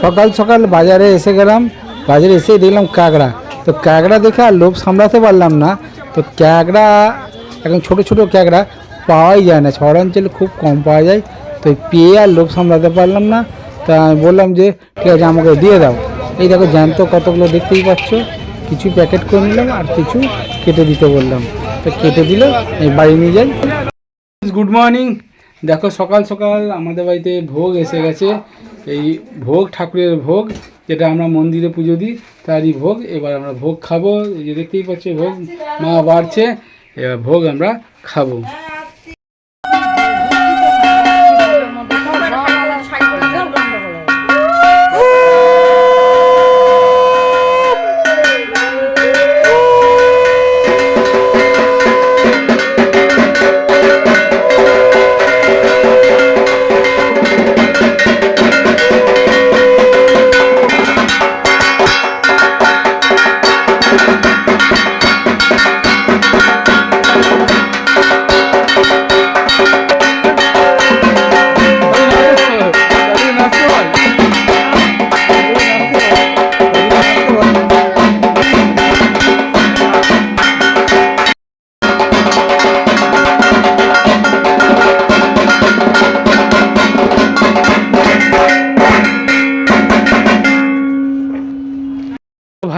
সকাল সকাল বাজারে এসে গেলাম, বাজারে এসে দেখলাম কাঁকড়া। তো কাঁকড়া দেখে আর লোভ সামলাতে পারলাম না। তো কাঁকড়া, এখন ছোট ছোট কাঁকড়া পাওয়াই যায় না শহরাঞ্চলে খুব কম পাওয়া যায়। তো পেয়ে আর লোভ সামলাতে পারলাম না। তা আমি বললাম যে, ঠিক আছে, আমাকে দিয়ে দাও। এই দেখো, জ্যান্ত কতগুলো দেখতেই পাচ্ছ। কিছু প্যাকেট করে নিলাম আর কিছু কেটে দিতে বললাম। তো কেটে দিল এই বাড়ি নিয়ে যাই। গুড মর্নিং দেখো, সকাল সকাল আমাদের বাড়িতে ভোগ এসে গেছে। এই ভোগ, ঠাকুরের ভোগ, যেটা আমরা মন্দিরে পুজো দিই, তারই ভোগ। এবার আমরা ভোগ খাব। এই যে দেখতেই পাচ্ছি, ভোগ মা বাড়ছে। এবার ভোগ আমরা খাব।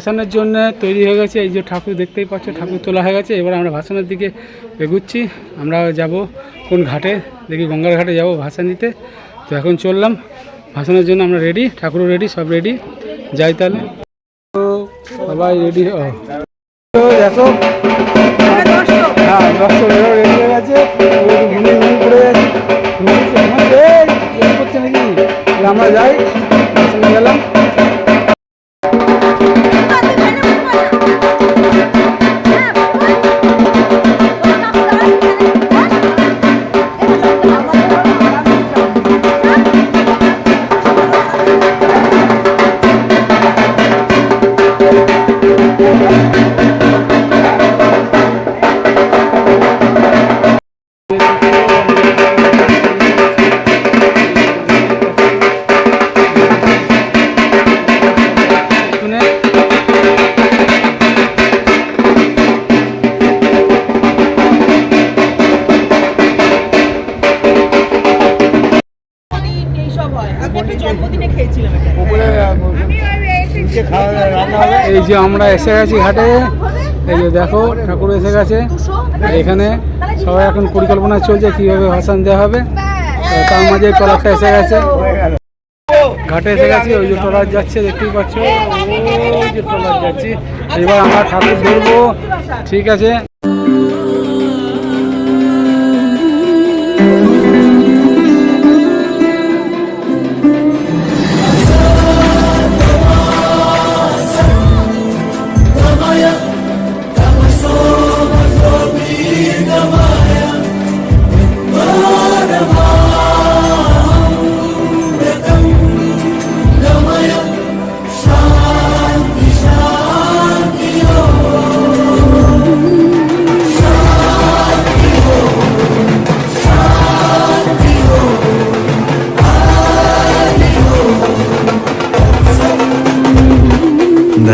ভাসানের জন্য তৈরি হয়ে গেছে। এই যে ঠাকুর দেখতেই পাচ্ছ, ঠাকুর তোলা হয়ে গেছে। এবার আমরা ভাসানের দিকে এগুচ্ছি। আমরা যাব কোন ঘাটে? দেখি গঙ্গার ঘাটে যাব ভাসান দিতে। তো এখন চললাম। ভাসানের জন্য আমরা রেডি ঠাকুরও রেডি সব রেডি যাই তাহলে। সবাই রেডি হ্যাঁ রেডি হয়ে গেছে। তাহলে আমরা যাই। যে আমরা এসে গেছি ঘাটে, এই যে দেখো, ঠাকুর এসে গেছে। এখানে সবাই এখন পরিকল্পনা চলছে কীভাবে ভাসান দেওয়া হবে। তার মাঝে ট্রলারটা এসে গেছে। ঘাটে এসে গেছে, ওই যে ট্রলার যাচ্ছে, দেখতেই পাচ্ছ। ওই যে ট্রলার যাচ্ছি। এবার আমরা ঠাকুর ধরবো। ঠিক আছে।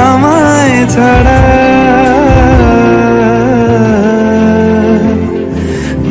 আমায় ছাড়া।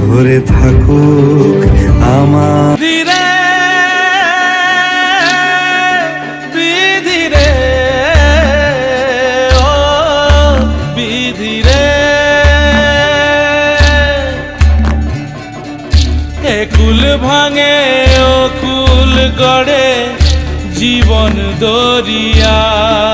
ভরে থাকুক আমার। ভাঙে ও কুল গড়ে জীবন দরিয়ায়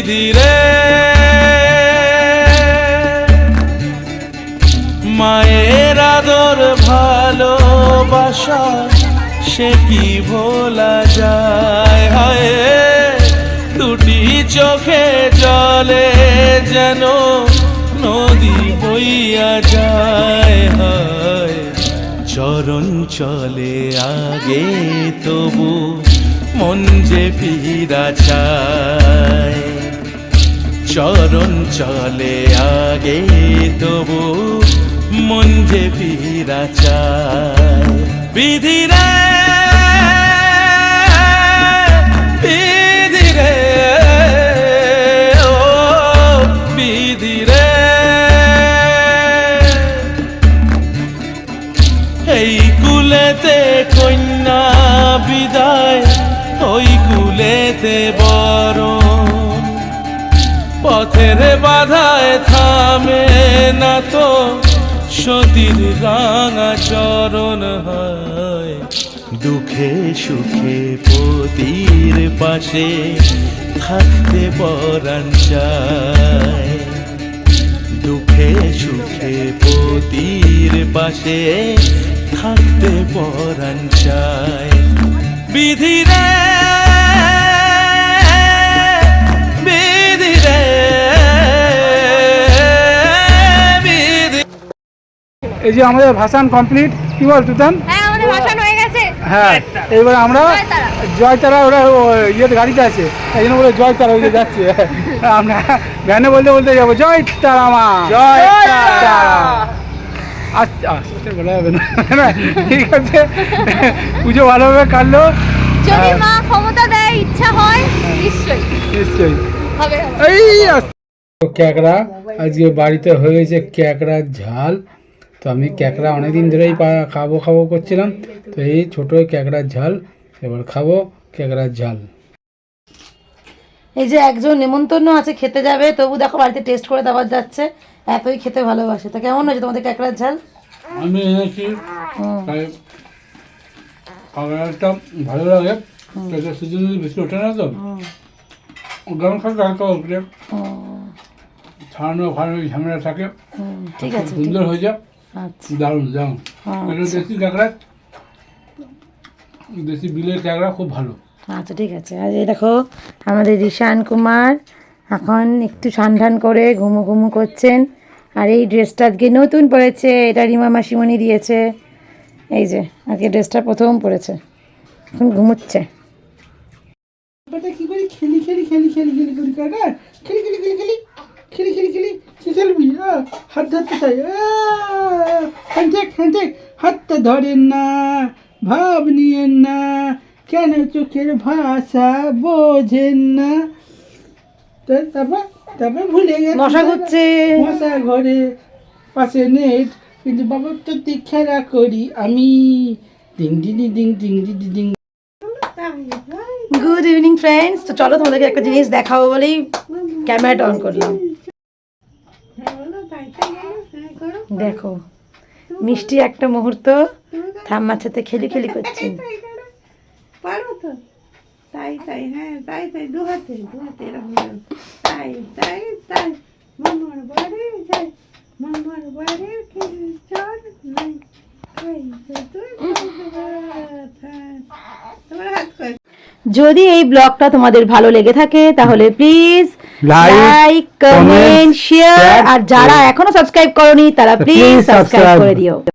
বিধি রে মায়ের আদর ভালোবাসা, সে কি ভোলা যায়? হায় দুটি চোখে জলে যেন নদী বইয়া যায়। হায়, চরণ চলে আগে তবু মন যে ফিরা চায়। চরণ চলে আগে, তবু মন যে ফিরা চায়। বিধি রে, বিধি ও বিধি রে। এই কুলেতে কন্যা বিদায়, ওই কুলেতে বরণ পথের বাধায় থামে না তো সতীর রাঙা চরণ হয়। দুঃখে সুখে পতির পাশে থাকতে পরাণ চায়। দুঃখে সুখে পতির পাশে থাকতে পরাণ চায়। বিধি এই যে আমাদের ভাসান কমপ্লিট কি বল তুতান? হ্যাঁ আমাদের ভাষণ হয়ে গেছে। হ্যাঁ এবার আমরা জয়তারা। ওরা ও ইয়েতে গাড়িতে আছে। এই জন্য বলে জয়তারা ওই যে যাচ্ছে। আমরা ভ্যানে বলতে বলতে যাব জয় তারা মা। জয় তারা আচ্ছা আচ্ছা, বলা যাবে না। না, ঠিক আছে। পুজো ভালোভাবে কাটলো। যদি। মা ক্ষমতা দেয় ইচ্ছা হয় নিশ্চয়ই। এই ক্যাকড়া আজকে বাড়িতে হয়েছে ক্যাকড়ার ঝাল। তো আমি ক্যাকড়া অনেকদিন ধরেই পা- খাব খাব করছিলাম তো এই ছোটো ক্যাকড়ার ঝাল এবার খাব ক্যাকড়ার ঝাল। এই যে একজন নেমন্তন্ন আছে খেতে যাবে তবু দেখো বাড়িতে টেস্ট করে দেওয়া যাচ্ছে এতই খেতে ভালোবাসে। তা কেমন হয়েছে তোমাদের কাঁকড়ার ঝাল? আমি এনেছি কাঁকড়াটা ভালো লাগে। এটা সিজন বেশি ওঠে না তো? গরম হালকা উঠলে ছাড়ানো ফাড়ানো ঝামেলা থাকে। ঠিক আছে সুন্দর হয়ে যায়। দারুণ দারুণ হ্যাঁ, এটা দেশি কাঁকড়া দেশি বিলের কাঁকড়া খুব ভালো আচ্ছা ঠিক আছে আর এই দেখো আমাদের রিশান কুমার এখন একটু ঠান করে ঘুমু ঘুমু করছেন আর এই ড্রেসটা আজকে নতুন পরেছে এটা রিমা মাসিমণি দিয়েছে এই যে আজকে ড্রেসটা প্রথম পরেছে এখন ঘুমুচ্ছে বেটা কি করি খেলি খেলি খেলি খেলি খেলি করি খেলি খেলি খেলি খেলি খেলি খেলি খেলি কি খেলবি হাত ধরতে চাই হ্যান্ডেক হ্যান্ডেক হাতটা ধরেন না ভাব নিয়েন না কেন চোখের ভাষা বোঝেন না? তারপর তারপর ভুলে গেছে মশা ঘুরছে। মশা ঘরে পাশে নেট কিন্তু বাবার তো খেলা করি আমি। Ding ding ding ding ding ding good evening friends তো চলো তোমাদেরকে একটা জিনিস দেখাবো বলেই ক্যামেরাটা অন করলাম। দেখো মিষ্টি একটা মুহূর্ত ঠাম্মার সাথে খেলি খেলি করছি পারো তো তাই তাই হ্যাঁ তাই তাই দু হাতে দু হাতে এরকম এরকম। তাই তাই তাই মামার বাড়ি যাই মামার বাড়ি কি চল নাই খাইতে তুই খাইতে ভাত, হ্যাঁ। যদি এই ব্লগটা তোমাদের ভালো লেগে থাকে তাহলে প্লিজ লাইক কমেন্ট শেয়ার আর যারা এখনও সাবস্ক্রাইব করনি তারা প্লিজ সাবস্ক্রাইব করে দিও।